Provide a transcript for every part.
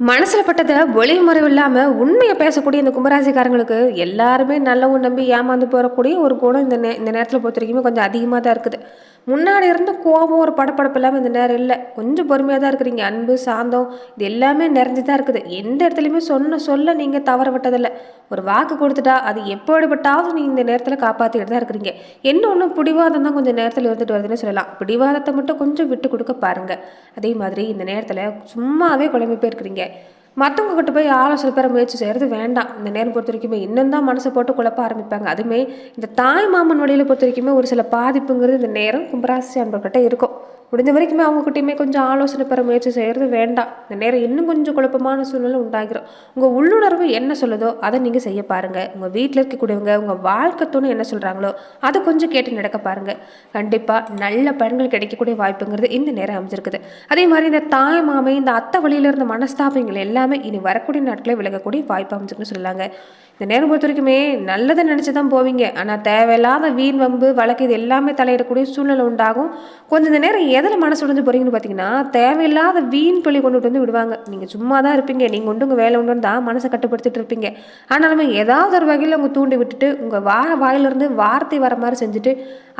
மனசில் பட்டதை ஒளிவு மறைவு இல்லாமல் உண்மையை பேசக்கூடிய இந்த கும்பராசிக்காரங்களுக்கு எல்லாருமே நல்லவங்க நம்பி ஏமாந்து போகக்கூடிய ஒரு குணம் இந்த நே இந்த நேரத்தில் பொறுத்த வரைக்குமே கொஞ்சம் அதிகமாக தான் இருக்குது. முன்னாடி இருந்து கோபம் ஒரு படப்படப்பு இல்லாமல் இந்த நேரம் இல்லை. கொஞ்சம் பொறுமையாக தான் இருக்கிறீங்க. அன்பு சாந்தம் இது எல்லாமே நிறைஞ்சு தான் இருக்குது. எந்த இடத்துலையுமே சொன்ன சொல்ல நீங்கள் தவற விட்டதில்லை. ஒரு வாக்கு கொடுத்துட்டா அது எப்படிப்பட்டாவது நீங்கள் இந்த நேரத்தில் காப்பாற்றிட்டு தான் இருக்கிறீங்க. என்ன ஒன்றும் பிடிவாதம் தான் கொஞ்சம் நேரத்தில் இருந்துட்டு வருதுன்னு சொல்லலாம். பிடிவாதத்தை மட்டும் கொஞ்சம் விட்டு கொடுக்க பாருங்கள் அதே மாதிரி இந்த நேரத்தில் சும்மாவே குழம்பு போயிருக்கிறீங்க. கிட்ட போய் ஆலோசனை பெற முயற்சி செய்கிறது வேண்டாம். இந்த நேரம் பொறுத்த வரைக்குமே இன்னும் தான் மனசை போட்டு குழப்ப ஆரம்பிப்பாங்க. அதுவுமே இந்த தாய் மாமன் வழியில் பொறுத்த வரைக்குமே ஒரு சில பாதிப்புங்கிறது இந்த நேரம் கும்பராசி அன்பர்கிட்ட இருக்கும். முடிஞ்ச வரைக்குமே அவங்ககிட்டயுமே கொஞ்சம் ஆலோசனை பெற முயற்சி செய்கிறது வேண்டாம். இந்த நேரம் இன்னும் கொஞ்சம் குழப்பமான சூழ்நிலை உண்டாகிறோம் உங்கள் உள்ளுணர்வு என்ன சொல்லுதோ அதை நீங்கள் செய்ய பாருங்கள் உங்கள் வீட்டில் இருக்கக்கூடியவங்க உங்கள் வாழ்க்கை துணை என்ன சொல்கிறாங்களோ அதை கொஞ்சம் கேட்டு நடக்க பாருங்கள் கண்டிப்பாக நல்ல பலன்கள் கிடைக்கக்கூடிய வாய்ப்புங்கிறது இந்த நேரம் அமைஞ்சிருக்குது. அதே மாதிரி இந்த தாய் மாமை இந்த அத்தை வழியில் இருந்த மனஸ்தாபங்கள் எல்லாம் இனி வரக்கூடிய நாட்களே விலகக்கூடிய வாய்ப்பு அமைஞ்சுக்குன்னு சொல்லாங்க இந்த நேரம் பொறுத்த வரைக்குமே நல்லதை நினச்சி தான் போவீங்க. ஆனால் தேவையில்லாத வீண் வம்பு வழக்கு இது எல்லாமே தலையிடக்கூடிய சூழ்நிலை உண்டாகும். கொஞ்சம் இந்த நேரம் எதில் மனசு உடைஞ்சு போகிறீங்கன்னு பார்த்தீங்கன்னா தேவையில்லாத வீண் பழி கொண்டுட்டு வந்து விடுவாங்க. நீங்கள் சும்மா தான் இருப்பீங்க. நீங்கள் உண்டு உங்கள் வேலை உண்டு தான் மனசை கட்டுப்படுத்திட்டு இருப்பீங்க. ஆனாலுமே ஏதாவது ஒரு வகையில் உங்கள் தூண்டி விட்டுட்டு உங்கள் வா வாயிலிருந்து வார்த்தை வர மாதிரி செஞ்சுட்டு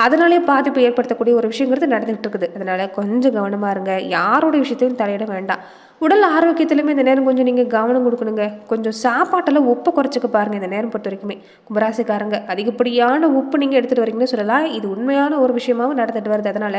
அதனாலே பாதிப்பு ஏற்படுத்தக்கூடிய ஒரு விஷயங்கிறது நடந்துகிட்டு இருக்குது. அதனால் கொஞ்சம் கவனமாக இருங்க. யாரோட விஷயத்தையும் தலையிட வேண்டாம். உடல் ஆரோக்கியத்திலுமே இந்த நேரம் கொஞ்சம் நீங்கள் கவனம் கொடுக்கணுங்க. கொஞ்சம் சாப்பாட்டில் உப்பை குறைச்சிக்க பாருங்கள் இந்த நேரம் பொறுத்த வரைக்குமே. கும்பராசிக்காரங்க அதிகப்படியான உப்பு நீங்கள் எடுத்துகிட்டு வரீங்கன்னு சொல்லலாம். இது உண்மையான ஒரு விஷயமாவும் நடந்துட்டு வருது. அதனால்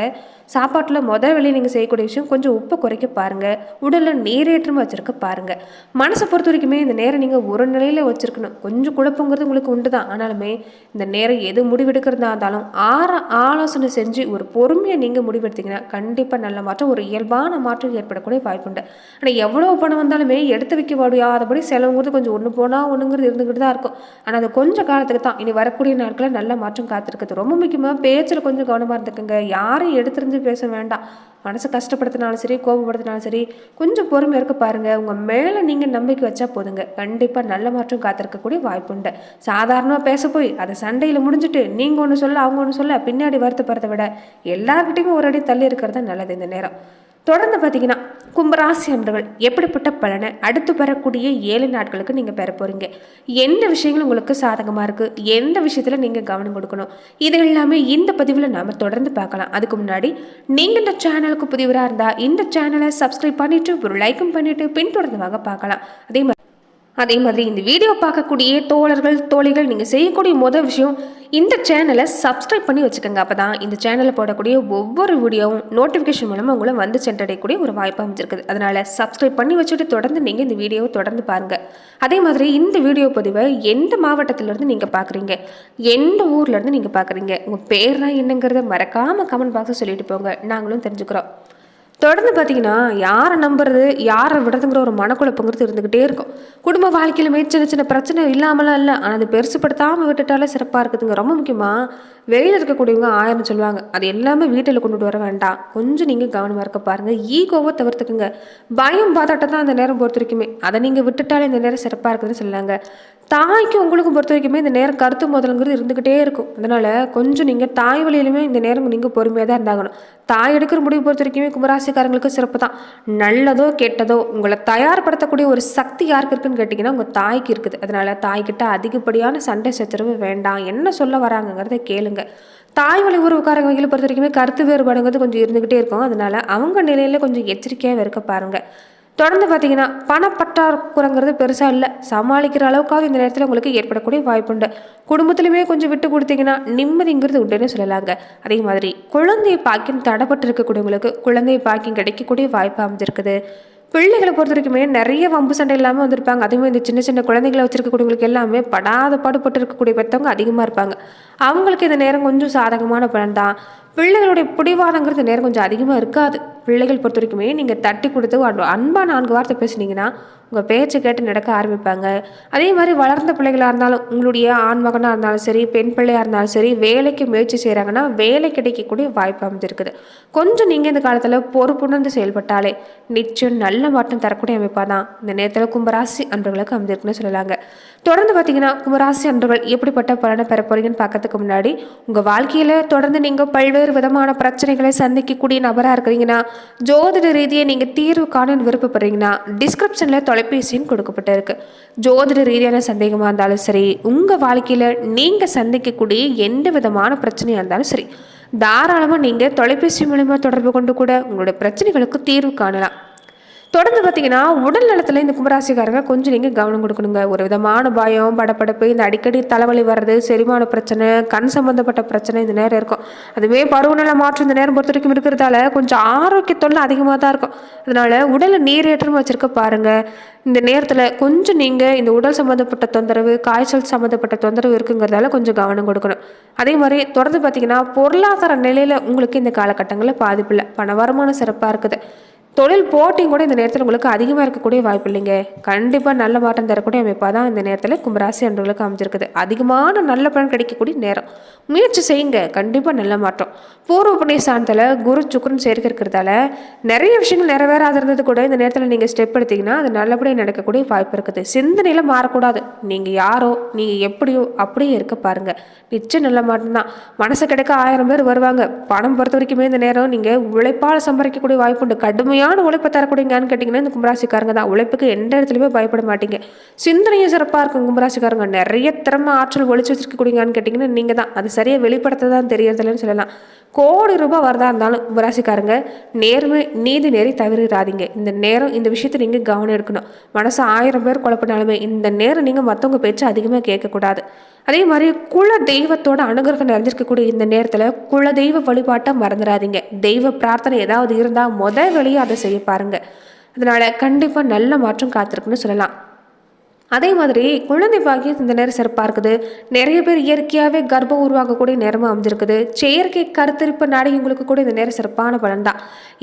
சாப்பாட்டில் முதல் வேலையை நீங்கள் செய்யக்கூடிய விஷயம் கொஞ்சம் உப்பை குறைக்க பாருங்கள் உடலில் நீரேற்றமாக வச்சுருக்க பாருங்கள் மனசை பொறுத்த வரைக்குமே இந்த நேரம் நீங்கள் ஒரு நிலையில் வச்சுருக்கணும். கொஞ்சம் குழப்பங்கிறது உங்களுக்கு உண்டு தான் ஆனாலுமே இந்த நேரம் எது முடிவெடுக்கிறதா இருந்தாலும் ஆற ஆலோசனை செஞ்சு ஒரு பொறுமையை நீங்கள் முடிவெடுத்தீங்கன்னா கண்டிப்பாக நல்ல மாற்றம் ஒரு இயல்பான மாற்றம் ஏற்படக்கூடிய வாய்ப்புண்டு ஆனால் எவ்வளோ பணம் வந்தாலுமே எடுத்து வைக்க முடியாதபடி செலவுங்கிறது கொஞ்சம் ஒன்று போனால் ஒன்றுங்கிறது இருந்துக்கிட்டு தான் இருக்கும். ஆனால் அது கொஞ்சம் காலத்துக்கு தான். இனி வரக்கூடிய நாட்களில் நல்ல மாற்றம் காத்திருக்குது. ரொம்ப முக்கியமாக பேச்சில் கொஞ்சம் கவனமாக இருந்துக்குங்க. யாரையும் எடுத்துருந்து பேச வேண்டாம். மனசை கஷ்டப்படுத்தினாலும் சரி கோபப்படுத்தினாலும் சரி கொஞ்சம் பொறுமையாக இருக்க பாருங்கள் உங்கள் மேலே நீங்கள் நம்பிக்கை வச்சா போதுங்க. கண்டிப்பாக நல்ல மாற்றம் காத்திருக்கக்கூடிய வாய்ப்புண்டு சாதாரணமாக பேச போய் அதை சண்டையில் முடிஞ்சுட்டு நீங்கள் ஒன்று சொல்ல அவங்க ஒன்று சொல்ல பின்னாடி வருத்தப்படுறத விட எல்லார்கிட்டையுமே ஒரு அடி தள்ளி இருக்கிறது தான் நல்லது இந்த நேரம். தொடர்ந்து பார்த்தீங்கன்னா கும்பராசி அன்பர்கள் எப்படிப்பட்ட பலனை அடுத்து பெறக்கூடிய ஏழு நாட்களுக்கு நீங்கள் பெற போகிறீங்க எந்த விஷயங்கள் உங்களுக்கு சாதகமாக இருக்குது எந்த விஷயத்தில் நீங்கள் கவனம் கொடுக்கணும்? இது எல்லாமே இந்த பதிவில் நாம் தொடர்ந்து பார்க்கலாம். அதுக்கு முன்னாடி நீங்கள் இந்த சேனலுக்கு புதிவராக இருந்தால் இந்த சேனலை சப்ஸ்கிரைப் பண்ணிவிட்டு ஒரு லைக்கும் பண்ணிவிட்டு பின்தொடர்ந்து வாங்க பார்க்கலாம். அதே மாதிரி அதே மாதிரி இந்த வீடியோ பார்க்கக்கூடிய தோழர்கள் தோழிகள் நீங்கள் செய்யக்கூடிய முதல் விஷயம் இந்த சேனலை சப்ஸ்கிரைப் பண்ணி வச்சுக்கோங்க. அப்போ தான் இந்த சேனலில் போடக்கூடிய ஒவ்வொரு வீடியோவும் நோட்டிஃபிகேஷன் மூலமாக உங்களை வந்து சென்றடையக்கூடிய ஒரு வாய்ப்பு அமைச்சிருக்குது அதனால் சப்ஸ்கிரைப் பண்ணி வச்சுட்டு தொடர்ந்து நீங்கள் இந்த வீடியோவை தொடர்ந்து பாருங்கள் அதே மாதிரி இந்த வீடியோ பதிவை எந்த மாவட்டத்திலேருந்து நீங்கள் பார்க்குறீங்க? எந்த ஊர்லேருந்து நீங்கள் பார்க்குறீங்க? உங்கள் பேர்லாம் என்னங்கிறத மறக்காமல் கமெண்ட் பாக்ஸை சொல்லிட்டு போங்க. நாங்களும் தெரிஞ்சுக்கிறோம். தொடர்ந்து பார்த்தீங்கன்னா யாரை நம்புறது யாரை விடுறதுங்கிற ஒரு மனக்குழப்பங்கிறது இருந்துக்கிட்டே இருக்கும். குடும்ப வாழ்க்கையிலுமே சின்ன சின்ன பிரச்சனை இல்லாமலாம் இல்லை. ஆனால் அது பெருசுப்படுத்தாமல் விட்டுட்டாலே சிறப்பாக இருக்குதுங்க. ரொம்ப முக்கியமாக வெளியில் இருக்கக்கூடியவங்க ஆயிரம் சொல்லுவாங்க. அது எல்லாமே வீட்டில் கொண்டுட்டு வர வேண்டாம். கொஞ்சம் நீங்கள் கவனமாக இருக்க பாருங்கள் ஈகோவை தவிர்த்துக்குங்க. பயம் பாதாட்டம் தான் அந்த நேரம் பொறுத்த வரைக்குமே. அதை நீங்கள் விட்டுட்டாலே இந்த நேரம் சிறப்பாக இருக்குதுன்னு சொல்லாங்க தாய்க்கு உங்களுக்கும் பொறுத்த வரைக்குமே இந்த நேரம் கருத்து முதலுங்கிறது இருந்துக்கிட்டே இருக்கும். அதனால் கொஞ்சம் நீங்கள் தாய் வழியிலுமே இந்த நேரம் நீங்கள் பொறுமையாக தான் இருந்தாகணும். தாய் எடுக்கிற முடிவு பொறுத்த வரைக்குமே கும்பராசிக்காரங்களுக்கு சிறப்பு தான் நல்லதோ கெட்டதோ உங்களை தயார்படுத்தக்கூடிய ஒரு சக்தி யாருக்கு இருக்குன்னு கேட்டிங்கன்னா உங்கள் தாய்க்கு இருக்குது. அதனால் தாய்கிட்ட அதிகப்படியான சண்டை சச்சரவு வேண்டாம். என்ன சொல்ல வராங்கங்கிறத கேளுங்க. தாய் வழி உறவுக்காரங்க வகையில் பொறுத்த வரைக்குமே கருத்து வேறுபாடுங்கிறது கொஞ்சம் இருந்துக்கிட்டே இருக்கும். அதனால் அவங்க நிலையில் கொஞ்சம் எச்சரிக்கையாக இருக்க பாருங்கள் தொடர்ந்து பார்த்தீங்கன்னா பணப்பற்றாக்குறைங்கிறது பெருசாக இல்லை. சமாளிக்கிற அளவுக்காவது இந்த நேரத்தில் உங்களுக்கு ஏற்படக்கூடிய வாய்ப்புண்டு. குடும்பத்திலுமே கொஞ்சம் விட்டு கொடுத்தீங்கன்னா நிம்மதிங்கிறது உண்டுன்னு சொல்லலாங்க. அதே மாதிரி குழந்தை பாக்கியம் தடப்பட்டு இருக்கக்கூடியவங்களுக்கு குழந்தை பாக்கியம் கிடைக்கக்கூடிய வாய்ப்பு அமைஞ்சிருக்குது. பிள்ளைகளை பொறுத்த வரைக்குமே நிறைய வம்பு சண்டை இல்லாமல் வந்திருப்பாங்க. அதுவுமே இந்த சின்ன சின்ன குழந்தைகளை வச்சிருக்கக்கூடியவங்களுக்கு எல்லாமே படாத பாடுபட்டு இருக்கக்கூடிய பெற்றவங்க அதிகமாக இருப்பாங்க. அவங்களுக்கு இந்த நேரம் கொஞ்சம் சாதகமான பலன் தான். பிள்ளைகளுடைய பிடிவாதங்கிறது நேரம் கொஞ்சம் அதிகமாக இருக்காது. பிள்ளைகள் பொறுத்த வரைக்குமே நீங்கள் தட்டி கொடுத்து அன்பு- நான்கு வார்த்தை பேசுனீங்கன்னா உங்கள் பேச்சை கேட்டு நடக்க ஆரம்பிப்பாங்க. அதே மாதிரி வளர்ந்த பிள்ளைகளாக இருந்தாலும் உங்களுடைய ஆண் மகனாக இருந்தாலும் சரி பெண் பிள்ளையாக இருந்தாலும் சரி வேலைக்கு முயற்சி செய்கிறாங்கன்னா வேலை கிடைக்கக்கூடிய வாய்ப்பு அமைஞ்சிருக்குது. கொஞ்சம் நீங்கள் இந்த காலத்தில் பொறுப்புணர்ந்து செயல்பட்டாலே நிச்சயம் நல்ல மாற்றம் தரக்கூடிய அமைப்பாக தான் இந்த நேரத்தில் கும்பராசி அன்பர்களுக்கு அமைஞ்சிருக்குன்னு சொல்லலாங்க. தொடர்ந்து பார்த்தீங்கன்னா கும்பராசி அன்பர்கள் எப்படிப்பட்ட பலனை பெற போகிறீங்கன்னு பார்க்கறதுக்கு முன்னாடி உங்கள் வாழ்க்கையில் தொடர்ந்து நீங்கள் பல்வேறு பல்வேறு விதமான பிரச்சனைகளை சந்திக்கக்கூடிய நபராக இருக்கிறீங்கன்னா ஜோதிட ரீதியை நீங்கள் தீர்வு காண விருப்பப்படுறீங்கன்னா டிஸ்கிரிப்ஷனில் தொலைபேசியும் கொடுக்கப்பட்டிருக்கு. ஜோதிட ரீதியான சந்தேகமாக இருந்தாலும் சரி உங்கள் வாழ்க்கையில் நீங்கள் சந்திக்கக்கூடிய எந்த விதமான பிரச்சனையாக இருந்தாலும் சரி தாராளமாக நீங்கள் தொலைபேசி மூலிமா தொடர்பு கொண்டு கூட உங்களுடைய பிரச்சனைகளுக்கு தீர்வு காணலாம். தொடர்ந்து பார்த்தீங்கன்னா உடல் நலத்தில் இந்த கும்பராசிக்காரங்க கொஞ்சம் நீங்கள் கவனம் கொடுக்கணுங்க. ஒரு விதமான பயம் படப்படப்பு இந்த அடிக்கடி தலைவலி வர்றது செரிமான பிரச்சனை கண் சம்மந்தப்பட்ட பிரச்சனை இந்த நேரம் இருக்கும். அதுவே பருவநிலை மாற்றம் இந்த நேரம் பொறுத்த வரைக்கும் இருக்கிறதால கொஞ்சம் ஆரோக்கியத்தொல்லை அதிகமாக தான் இருக்கும். அதனால உடலை நீரேற்றம் வச்சுருக்க பாருங்க. இந்த நேரத்தில் கொஞ்சம் நீங்கள் இந்த உடல் சம்மந்தப்பட்ட தொந்தரவு காய்ச்சல் சம்மந்தப்பட்ட தொந்தரவு இருக்குங்கிறதால கொஞ்சம் கவனம் கொடுக்கணும். அதே மாதிரி தொடர்ந்து பார்த்தீங்கன்னா பொருளாதார நிலையில் உங்களுக்கு இந்த காலகட்டங்களில் பாதிப்பில்லை பண வருமானம் சிறப்பாக இருக்குது. தொழில் போட்டியும் கூட இந்த நேரத்தில் உங்களுக்கு அதிகமாக இருக்கக்கூடிய வாய்ப்பு இல்லைங்க. கண்டிப்பாக நல்ல மாற்றம் தரக்கூடிய அமைப்பாக தான் இந்த நேரத்தில் கும்பராசி அன்பர்களுக்கு அமைஞ்சிருக்குது. அதிகமான நல்ல பலன் கிடைக்கக்கூடிய நேரம். முயற்சி செய்யுங்க. கண்டிப்பாக நல்ல மாற்றம். பூர்வ புண்ணிய சாந்தத்தில் குரு சுக்கரன் சேர்க்க இருக்கிறதால நிறைய விஷயங்கள் நிறைவேறாத இருந்தது கூட இந்த நேரத்தில் நீங்கள் ஸ்டெப் எடுத்தீங்கன்னா அது நல்லபடியாக நடக்கக்கூடிய வாய்ப்பு இருக்குது. சிந்தனையில் மாறக்கூடாது. நீங்கள் யாரோ நீங்கள் எப்படியோ அப்படியே இருக்க பாருங்கள் நிச்சயம் நல்ல மாற்றம் தான். மனசு கிடைக்க ஆயிரம் பேர் வருவாங்க. பணம் பொறுத்த வரைக்குமே இந்த நேரம் நீங்கள் உழைப்பால் சம்பாதிக்கக்கூடிய வாய்ப்பு உண்டு. கடுமையாக உண்மையான உழைப்பை தரக்கூடியங்கன்னு கேட்டிங்கன்னா இந்த கும்பராசிக்காரங்க தான். உழைப்புக்கு எந்த இடத்துலையுமே பயப்பட மாட்டீங்க. சிந்தனையும் சிறப்பாக இருக்கும் கும்பராசிக்காரங்க. நிறைய திறமை ஆற்றல் ஒழிச்சு வச்சிருக்கக்கூடியங்கன்னு கேட்டிங்கன்னா நீங்கள் தான். அது சரியாக வெளிப்படுத்த தான் தெரியறதில்லன்னு சொல்லலாம். கோடி ரூபாய் வரதா இருந்தாலும் கும்பராசிக்காரங்க நேர்மை நீதி நெறி தவிராதீங்க இந்த நேரம் இந்த விஷயத்தை நீங்கள் கவனம் எடுக்கணும். மனசு ஆயிரம் பேர் குழப்பினாலுமே இந்த நேரம் நீங்கள் மற்றவங்க பேச்சு அதிகமாக கேட்கக்கூடாது. அதே மாதிரி குல தெய்வத்தோட அனுகிரகம் நிறைஞ்சிருக்கக்கூடிய இந்த நேரத்தில் குல தெய்வ வழிபாட்டை மறந்துடாதீங்க தெய்வ பிரார்த்தனை ஏதாவது இருந்தால் முத வழியாக அதை செய்ய பாருங்க. அதனால் கண்டிப்பாக நல்ல மாற்றம் காத்திருக்குன்னு சொல்லலாம். அதே மாதிரி குழந்தை பாக்கியம் இந்த நேரம் சிறப்பாக இருக்குது. நிறைய பேர் இயற்கையாகவே கர்ப்பம் உருவாக்கக்கூடிய நேரமாக அமைஞ்சிருக்குது. செயற்கை கருத்திருப்பு நாடகங்களுக்கு கூட இந்த நேரம் சிறப்பான பலன் தான்.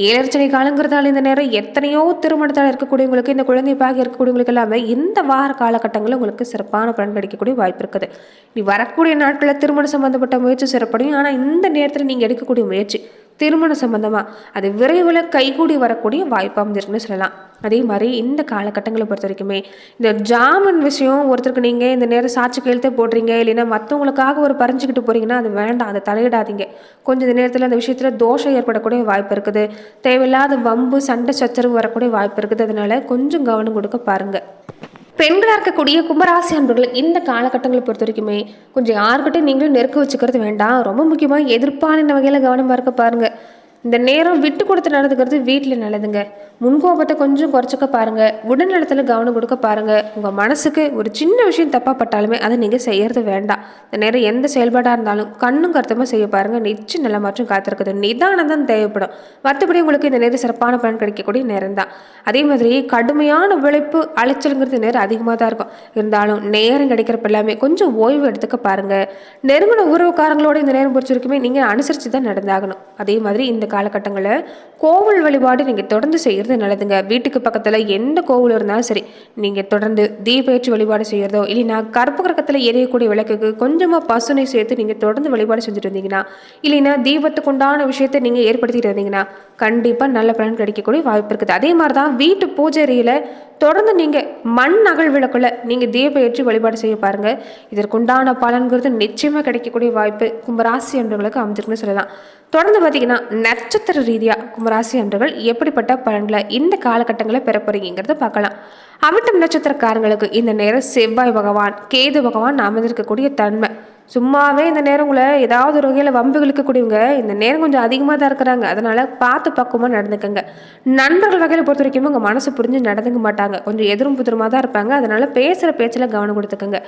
ஏழர்ச்சனை காலங்கிறதால இந்த நேரம் எத்தனையோ திருமணத்தால் இருக்கக்கூடியவங்களுக்கு இந்த குழந்தை பாக்கியம் இருக்கக்கூடியவங்களுக்கு எல்லாமே இந்த வார காலகட்டங்களில் உங்களுக்கு சிறப்பான பலன் கிடைக்கக்கூடிய வாய்ப்பு இருக்குது. இனி வரக்கூடிய நாட்களில் திருமணம் சம்மந்தப்பட்ட முயற்சி சிறப்படையும். ஆனால் இந்த நேரத்தில் நீங்கள் எடுக்கக்கூடிய முயற்சி திருமணம் சம்மந்தமாக அது விரைவில் கைகூடி வரக்கூடிய வாய்ப்பு அமைஞ்சிருக்குன்னு சொல்லலாம். அதே மாதிரி இந்த காலகட்டங்களை பொறுத்த வரைக்குமே இந்த ஜாமீன் விஷயம் ஒருத்தருக்கு நீங்கள் இந்த நேரம் சாட்சி கையெழுத்தே போடுறீங்க இல்லைன்னா மற்றவங்களுக்காக ஒரு பறிஞ்சுக்கிட்டு போகிறீங்கன்னா அது வேண்டாம் அதை தலையிடாதீங்க. கொஞ்சம் இந்த நேரத்தில் அந்த விஷயத்தில் தோஷம் ஏற்படக்கூடிய வாய்ப்பு இருக்குது. தேவையில்லாத வம்பு சண்டை சச்சரவு வரக்கூடிய வாய்ப்பு இருக்குது. அதனால கொஞ்சம் கவனம் கொடுக்க பாருங்கள் பெண்களாக இருக்கக்கூடிய கும்பராசி அன்பர்கள் இந்த காலகட்டங்களை பொறுத்த வரைக்குமே கொஞ்சம் யாருக்கிட்டையும் நீங்களும் நெருக்க வச்சுக்கிறது வேண்டாம். ரொம்ப முக்கியமாக எதிர்ப்பான வகையில் கவனமாக இருக்க பாருங்கள் இந்த நேரம் விட்டு கொடுத்து நடந்துக்கிறது வீட்டில் நல்லதுங்க. முன்கோபத்தை கொஞ்சம் குறைச்சிக்க பாருங்க. உடல்நலத்தில் கவனம் கொடுக்க பாருங்க. உங்கள் மனசுக்கு ஒரு சின்ன விஷயம் தப்பாக பட்டாலுமே அதை நீங்கள் செய்யறது வேண்டாம். இந்த நேரம் எந்த செயல்பாடாக இருந்தாலும் கண்ணும் கருத்தமாக செய்ய பாருங்க. நிச்சயம் நல்ல மாற்றம் காத்திருக்குது. நிதானம் தான் தேவைப்படும். மற்றபடி உங்களுக்கு இந்த நேரம் சிறப்பான பலன் கிடைக்கக்கூடிய நேரம் தான். அதே மாதிரி கடுமையான உழைப்பு அலைச்சலுங்கிறது நேரம் அதிகமாக தான் இருக்கும். இருந்தாலும் நேரம் கிடைக்கிறப்ப எல்லாமே கொஞ்சம் ஓய்வு எடுத்துக்க பாருங்க. நெருங்கின உறவுக்காரங்களோட இந்த நேரம் பொறுத்த வரைக்குமே நீங்கள் அனுசரித்து தான் நடந்தாகணும். அதே மாதிரி இந்த காலகட்டங்களில் கோவில் வழிபாடு நீங்கள் தொடர்ந்து செய்கிறது நல்லதுங்க. வீட்டுக்கு பக்கத்தில் எந்த கோவில் இருந்தாலும் சரி நீங்கள் தொடர்ந்து தீபயிற்சி வழிபாடு செய்கிறதோ இல்லைன்னா கற்ப கிரகத்தில் எரியக்கூடிய விளக்குக்கு கொஞ்சமாக பசுனை சேர்த்து நீங்கள் தொடர்ந்து வழிபாடு செஞ்சுட்டு இருந்தீங்கன்னா இல்லைன்னா தீபத்துக்கு உண்டான விஷயத்தை நீங்கள் ஏற்படுத்திட்டு இருந்தீங்கன்னா கண்டிப்பாக நல்ல பலன் கிடைக்கக்கூடிய வாய்ப்பு இருக்குது. அதே மாதிரி தான் வீட்டு பூஜையில் தொடர்ந்து நீங்கள் மண் அகல் விளக்குல நீங்கள் தீபம் ஏற்றி வழிபாடு செய்ய பாருங்கள் இதற்குண்டான பலன்கிறது நிச்சயமாக கிடைக்கக்கூடிய வாய்ப்பு கும்பராசி அன்றுகளுக்கு அமைஞ்சிருக்குன்னு சொல்லலாம். தொடர்ந்து பார்த்தீங்கன்னா நட்சத்திர ரீதியாக கும்பராசி அன்றுகள் எப்படிப்பட்ட பலன்களை இந்த காலகட்டங்களை பெற போறீங்கிறத பார்க்கலாம். அவிட்டம் நட்சத்திரக்காரங்களுக்கு இந்த நேரம் செவ்வாய் பகவான் கேது பகவான் அமைந்திருக்கக்கூடிய தன்மை. சும்மாவே இந்த நேரங்களில் ஏதாவது ஒரு வகையில் வம்பு இழுக்கக்கூடியவங்க இந்த நேரம் கொஞ்சம் அதிகமாக தான் இருக்கிறாங்க. அதனால் பார்த்து பக்குவமாக நடந்துக்கங்க. நண்பர்கள் வகையில் பொறுத்த வரைக்கும் உங்கள் மனசு புரிஞ்சு நடந்துக்க மாட்டாங்க. கொஞ்சம் எதிரும் புதிரமாக தான் இருப்பாங்க. அதனால் பேசுகிற பேச்சில் கவனம் கொடுத்துக்கங்க.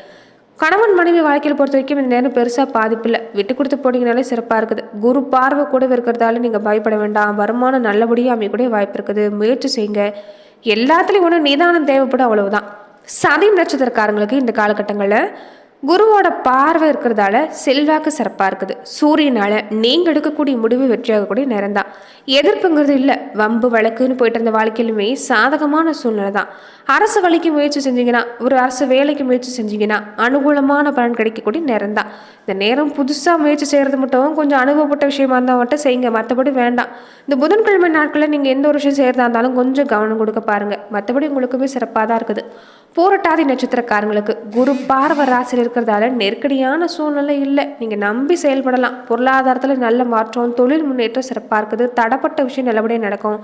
கணவன் மனைவி வாழ்க்கையில் பொறுத்த வரைக்கும் இந்த நேரம் பெருசாக பாதிப்பில்லை விட்டு கொடுத்து போனீங்கனாலே சிறப்பாக இருக்குது. குரு பார்வை கூட இருக்கிறதால நீங்கள் பயப்பட வேண்டாம். வருமானம் நல்லபடியாக அமையக்கூடிய வாய்ப்பு இருக்குது. முயற்சி செய்யுங்க. எல்லாத்துலேயும் ஒன்று நிதானம் தேவைப்படும் அவ்வளவுதான். சதயம் நட்சத்திரக்காரங்களுக்கு இந்த காலகட்டங்களில் குருவோட பார்வை இருக்கிறதால செல்வாக்கு சிறப்பாக இருக்குது. சூரியனால் நீங்கள் எடுக்கக்கூடிய முடிவு வெற்றியாகக்கூடிய நேரம் தான் எதிர்ப்புங்கிறது இல்லை வம்பு வழக்குன்னு போயிட்டு இருந்த வாழ்க்கையிலுமே சாதகமான சூழ்நிலை தான். அரசு வழிக்கு முயற்சி செஞ்சிங்கன்னா ஒரு அரசு வேலைக்கு முயற்சி செஞ்சிங்கன்னா அனுகூலமான பலன் கிடைக்கக்கூடிய நேரம் தான் இந்த நேரம் புதுசாக முயற்சி செய்கிறது மட்டும் கொஞ்சம் அனுபவப்பட்ட விஷயமா இருந்தால் மட்டும் செய்யுங்க. மற்றபடி வேண்டாம். இந்த புதன்கிழமை நாட்களில் நீங்கள் எந்த ஒரு விஷயம் செய்கிறதா இருந்தாலும் கொஞ்சம் கவனம் கொடுக்க பாருங்கள் மற்றபடி உங்களுக்குமே சிறப்பாக தான் இருக்குது. போராட்டாதி நட்சத்திரக்காரங்களுக்கு குரு பார்வை ராசியில் இருக்கிறதால நெருக்கடியான சூழ்நிலை இல்லை. நீங்கள் நம்பி செயல்படலாம். பொருளாதாரத்தில் நல்ல மாற்றம் தொழில் முன்னேற்றம் சிறப்பாக இருக்குது. தடப்பட்ட விஷயம் நல்லபடியாக நடக்கும்.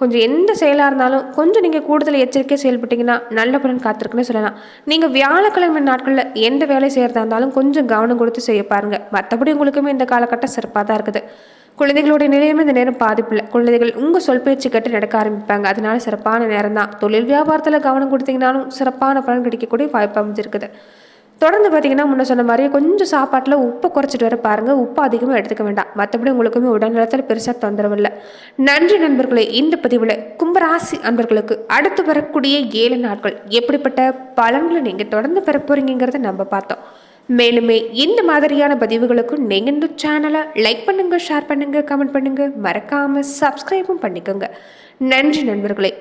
கொஞ்சம் எந்த செயலாக இருந்தாலும் கொஞ்சம் நீங்கள் கூடுதல் எச்சரிக்கை செயல்பட்டீங்கன்னா நல்ல பலன் காத்திருக்குன்னு சொல்லலாம். நீங்கள் வியாழக்கிழமை நாட்களில் எந்த வேலை செய்கிறதா இருந்தாலும் கொஞ்சம் கவனம் கொடுத்து செய்ய பாருங்கள் மற்றபடி உங்களுக்குமே இந்த காலகட்டம் சிறப்பாக தான் இருக்குது. குழந்தைகளுடைய நிலையுமே இந்த நேரம் பாதிப்பில்லை குழந்தைகள் உங்கள் சொல் பேச்சு கேட்டு நடக்க ஆரம்பிப்பாங்க. அதனால சிறப்பான நேரம் தான். தொழில் வியாபாரத்தில் கவனம் கொடுத்தீங்கனாலும் சிறப்பான பலன் கிடைக்கக்கூடிய வாய்ப்பு அமைஞ்சிருக்குது. தொடர்ந்து பார்த்தீங்கன்னா முன்ன சொன்ன மாதிரியே கொஞ்சம் சாப்பாட்டில் உப்பை குறைச்சிட்டு வர பாருங்கள் உப்பு அதிகமாக எடுத்துக்க வேண்டாம். மற்றபடி உங்களுக்குமே உடல்நலத்தில் பெருசாக தொந்தரவு இல்லை. நன்றி நண்பர்களே இந்த பதிவில் கும்பராசி அன்பர்களுக்கு அடுத்து வரக்கூடிய ஏழு நாட்கள் எப்படிப்பட்ட பலன்களை நீங்கள் தொடர்ந்து பெற போகிறீங்கிறத நம்ம பார்த்தோம். மேலுமே இந்த மாதிரியான பதிவுகளுக்கும் நீங்கள் இந்த சேனலை லைக் பண்ணுங்கள் ஷேர் பண்ணுங்கள் கமெண்ட் பண்ணுங்கள் மறக்காமல் சப்ஸ்கிரைபும் பண்ணிக்கோங்க. நன்றி நண்பர்களே.